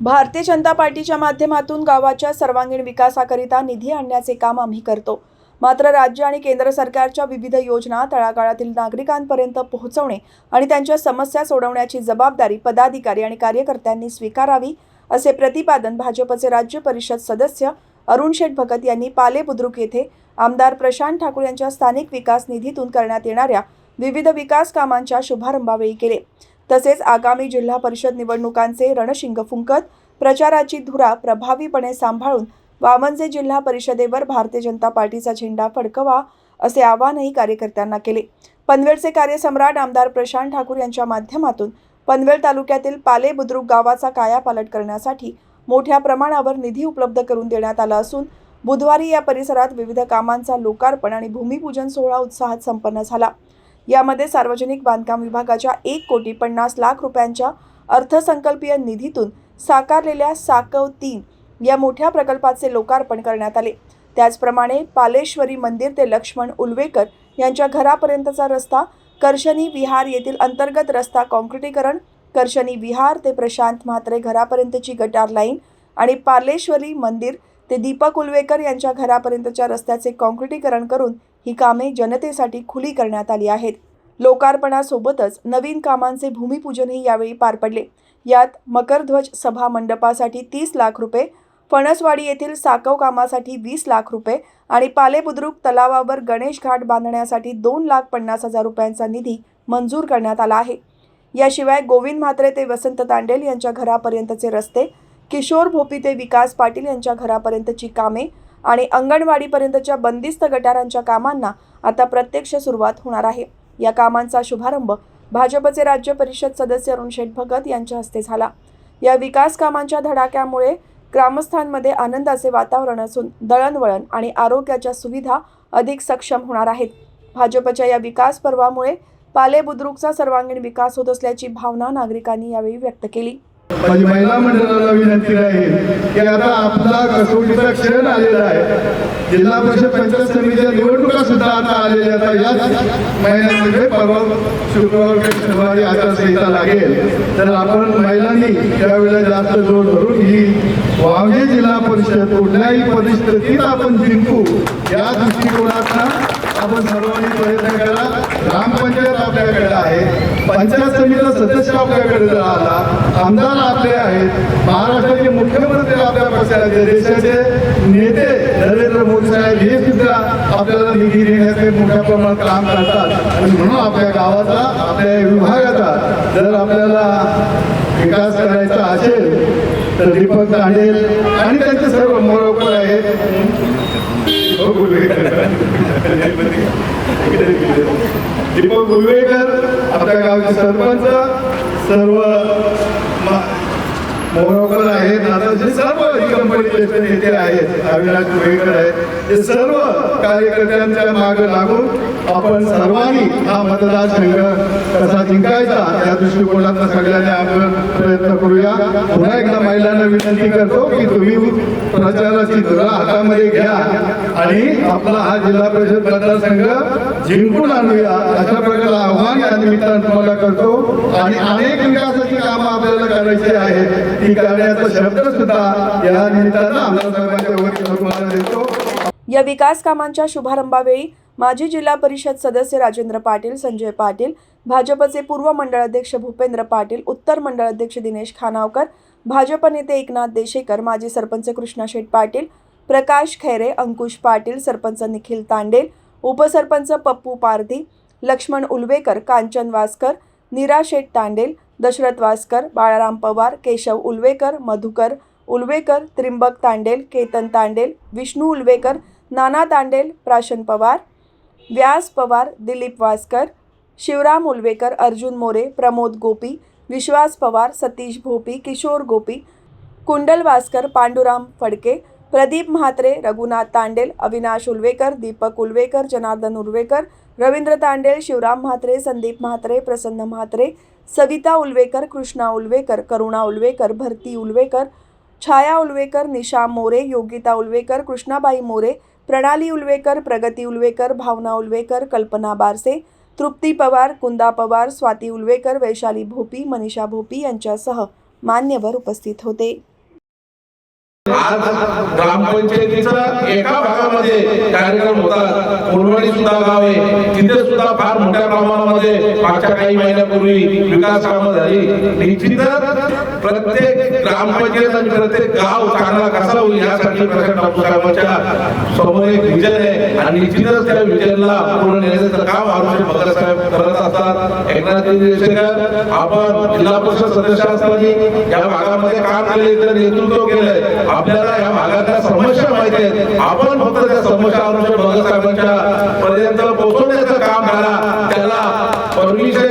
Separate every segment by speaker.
Speaker 1: भारतीय जनता पार्टीच्या माध्यमातून गावाच्या सर्वांगीण विकासाकरिता निधी आणण्याचे काम आम्ही करतो. मात्र राज्य आणि केंद्र सरकारच्या विविध योजना तळागाळातील नागरिकांपर्यंत पोहोचवणे आणि त्यांच्या समस्या सोडवण्याची जबाबदारी पदाधिकारी आणि कार्यकर्त्यांनी स्वीकारावी असे प्रतिपादन भाजपचे राज्य परिषद सदस्य अरुण शेठ भगत यांनी पाले बुद्रुक येथे आमदार प्रशांत ठाकूर यांच्या स्थानिक विकास निधीतून करण्यात येणाऱ्या विविध विकास कामांच्या शुभारंभावेळी केले. तसेच आगामी जिल्हा परिषद निवडणुकांचे रणशिंग फुंकत प्रचाराची धुरा प्रभावीपणे सांभाळून वामनजे जिल्हा परिषदेवर भारतीय जनता पार्टीचा झेंडा फडकवा असे आवाहनही कार्यकर्त्यांना केले. पनवेलचे कार्यसम्राट आमदार प्रशांत ठाकूर यांच्या माध्यमातून पनवेल तालुक्यातील पाले बुद्रुक गावाचा कायापालट करण्यासाठी मोठ्या प्रमाणावर निधी उपलब्ध करून देण्यात आला असून बुधवारी या परिसरात विविध कामांचा लोकार्पण आणि भूमिपूजन सोहळा उत्साहात संपन्न झाला. यामध्ये सार्वजनिक बांधकाम विभागाच्या एक कोटी पन्नास लाख रुपयांच्या अर्थसंकल्पीय निधीतून साकारलेल्या साकव तीन या मोठ्या प्रकल्पाचे लोकार्पण करण्यात आले. त्याचप्रमाणे पालेश्वरी मंदिर ते लक्ष्मण उलवेकर यांच्या घरापर्यंतचा रस्ता कर्शनी विहार येथील अंतर्गत रस्ता कॉन्क्रिटीकरण कर्शनी विहार ते प्रशांत म्हात्रे घरापर्यंतची गटार लाईन आणि पार्लेश्वरी मंदिर ते दीपक उलवेकर यांच्या घरापर्यंतच्या रस्त्याचे कॉन्क्रिटीकरण करून ही कामे जनतेसाठी खुली करण्यात आली आहेत. लोकार्पणासोबतच नवीन कामांचे भूमिपूजनही यावेळी पार पडले. यात मकरध्वज सभा मंडपासाठी तीस लाख रुपये फणसवाडी येथील साकव कामासाठी वीस लाख रुपये आणि पालेबुद्रुक तलावावर गणेश घाट बांधण्यासाठी दोन लाख पन्नास हजार रुपयांचा निधी मंजूर करण्यात आला आहे. याशिवाय गोविंद म्हात्रे ते वसंत तांडेल यांच्या घरापर्यंतचे रस्ते किशोर भोपी ते विकास पाटील यांच्या घरापर्यंतची कामे आणि अंगणवाडीपर्यंतच्या बंदिस्त गटारांच्या कामांना आता प्रत्यक्ष सुरुवात होणार आहे. या कामांचा शुभारंभ भाजपचे राज्य परिषद सदस्य अरुण शेठ भगत यांच्या हस्ते झाला. या विकास कामांच्या धडाक्यामुळे ग्रामस्थांमध्ये आनंदाचे वातावरण असून दळणवळण आणि आरोग्याच्या सुविधा अधिक सक्षम होणार आहेत. भाजपच्या या विकास पर्वामुळे पाले बुद्रुकचा सर्वांगीण विकास होत असल्याची भावना नागरिकांनी यावेळी व्यक्त केली.
Speaker 2: माझी महिला मंडळाला विनंती आहे की आता आपला कसोटीचा क्षण आलेला आहे. जिल्हा परिषद पंचायत समितीच्या निवडणुका सुद्धा आता आलेल्या आता याच महिन्यामध्ये परवा शुक्रवार शनिवारी आचारसंहिता लागेल. तर आपण महिलांनी त्यावेळेला जास्त जोर धरून ही वावजे जिल्हा परिषद कुठल्याही परिस्थितीत आपण जिंकू या दृष्टिकोनातनं आपण सर्वांनी प्रयत्न करा. ग्रामपंचायत आपल्याकडे आहे. पंचायत समितीचा सदस्य आपल्याकडे जर आला आमदार आपले आहेत महाराष्ट्राचे मुख्यमंत्री आपल्या पक्षाचे देशाचे नेते नरेंद्र मोदी साहेब हे सुद्धा आपल्याला निधी देण्याचे मोठ्या प्रमाणात काम करतात. आणि म्हणून आपल्या गावाचा आपल्या विभागाचा जर आपल्याला विकास करायचा असेल तर दीपक दांडेल आणि त्यांचे सर्व मोरोपर आहेत. हो, हो, दीपक गुलवेकर आपल्या गावचे सरपंच सर्व मा- आहेत. आता जे सर्व कंपनीचे नेते आहेत अविनाश गुहेकर आहेत हे सर्व कार्यकर्त्यांच्या मागे लागून आपण सर्वांनी हा मतदारसंघ कसा जिंकायचा या दृष्टिकोनातून सगळ्यांनी आपण प्रयत्न करूया. पुन्हा एकदा महिलांना विनंती करतो की तुम्ही प्रचाराची धुरा हातामध्ये घ्या आणि आपला हा जिल्हा परिषद मतदारसंघ जिंकून आणूया. अशा प्रकारचं आव्हान या निमित्तानं तुम्हाला करतो. आणि अनेक विकासाची कामं आपल्याला करायची आहेत. ती करण्याचा शब्द सुद्धा या निमित्तानं आमदार साहेबांच्या वतीनं तुम्हाला देतो.
Speaker 1: या विकास कामांच्या शुभारंभावेळी माजी जिल्हा परिषद सदस्य राजेंद्र पाटील संजय पाटील भाजपचे पूर्व मंडळ अध्यक्ष भूपेंद्र पाटील उत्तर मंडळ अध्यक्ष दिनेश खानावकर भाजप नेते एकनाथ देशेकर माजी सरपंच कृष्णा शेठ पाटील प्रकाश खैरे अंकुश पाटील सरपंच निखिल तांडेल उपसरपंच पप्पू पारधी लक्ष्मण उलवेकर कांचन वासकर नीरा शेठ तांडेल दशरथ वासकर बाळाराम पवार केशव उलवेकर मधुकर उलवेकर त्रिंबक तांडेल केतन तांडेल विष्णू उलवेकर नाना तांडेल प्राशन पवार, व्यास पवार, दिलीप वासकर, शिवराम उलवेकर, अर्जुन मोरे, प्रमोद गोपी, विश्वास पवार, सतीश भोपी, किशोर गोपी, कुंडल वासकर, पांडुराम फडके, प्रदीप म्हात्रे, रघुनाथ तांडेल अविनाश उलवेकर, दीपक उलवेकर, जनार्दन उलवेकर, रवींद्र तांडेल शिवराम म्हात्रे, संदीप म्हात्रे, प्रसन्न म्हात्रे, सविता उलवेकर, कृष्णा उलवेकर, करुणा उलवेकर, भरती उलवेकर, छाया उलवेकर, निशा मोरे, योगिता उलवेकर, कृष्णाबाई मोरे प्रणाली उलवेकर प्रगती उलवेकर भावना उलवेकर कल्पना बारसे तृप्ती पवार कुंदा पवार स्वाती उलवेकर वैशाली भोपी मनीषा भोपी यांच्यासह मान्यवर उपस्थित होते.
Speaker 3: आज ग्रामपंचायतीचा एका भागामध्ये कार्यक्रम होता कोलवाडी सुद्धा गाव. आहे तिथे सुद्धा फार मोठ्या प्रमाणामध्ये मागच्या काही महिन्यापूर्वी विकास कामं झाली. निश्चितच प्रत्येक ग्रामपंचायत आणि प्रत्येक गाव चांगला कसा होईल यासाठी प्रशांत साहेबांच्या समोर एक विजन आहे. आणि निश्चितच त्या विजनला पूर्ण नेण्याचं काम आरोग्य भगत साहेब करत असतात. एकनाथ देशकर आपण जिल्हा परिषद सदस्य असताना या भागामध्ये काम केले तर नेतृत्व केलंय. आपल्याला या भागातल्या समस्या माहिती आहेत. आपण फक्त त्या समस्या आरोग्य भगत साहेबांच्या पर्यंत पोहोचवण्याचं काम करा. त्याला परमिशन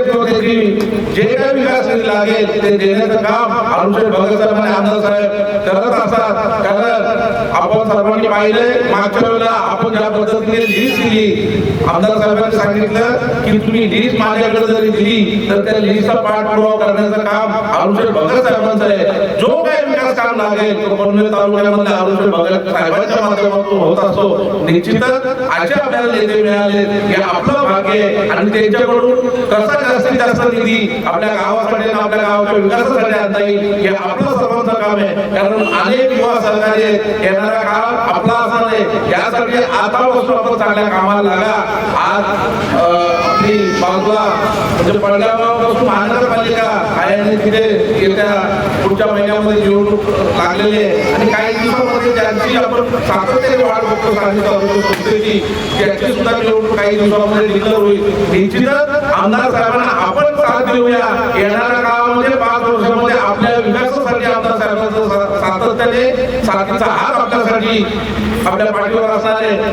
Speaker 3: जे काही विकास लागेल ते देण्याचं काम अनुशेठ आमदार साहेब करत असतात. कारण आपण सर्वांनी पाहिले मागच्या वेळेला आपण ज्या पद्धतीने लिस्ट दिली आमदार साहेबांनी सांगितलं की तुम्ही लिस्ट माझ्याकडे जरी दिली तर त्या लिस्टचा पाठपुरावा करण्याचं काम आरुषे भगत साहेबांचं आहे. जो काही विकास काम लागेल तो पनवेल तालुक्यामध्ये आरुषे भगत साहेबांच्या माध्यमातून होत असतो. निश्चितच असे आपल्याला नेते मिळाले हे आपलं भाग्य आहे. आणि त्यांच्याकडून कसा जास्तीत जास्त निधी आपल्या गावासाठी आपल्या गावाच्या विकासासाठी आणता येईल हे आपलं सर्वांचं काम आहे कारण अनेक युवा सहकारी आहेत येणारा काळ आपला असा नाही. यासाठी आतापासून आपण चांगल्या कामाला लागा. आज आपली बाजूला म्हणजे पडल्यापासून महानगरपालिका आहे आणि तिथे येत्या पुढच्या महिन्यामध्ये निवडणूक लागलेली आहे. आणि काही दिवसामध्ये ज्यांची आपण सातत्याने वाढ बघतो सांगितलं संस्थेची त्याची सुद्धा निवडणूक काही दिवसामध्ये डिक्लेअर होईल. निश्चितच आमदार साहेबांना आपण साथ देऊया येणाऱ्या काळामध्ये पाच वर्षामध्ये आपल्या विकासासाठी आमदार साहेबांचं हात आपल्यासाठी आपल्या पाठीवर असणारे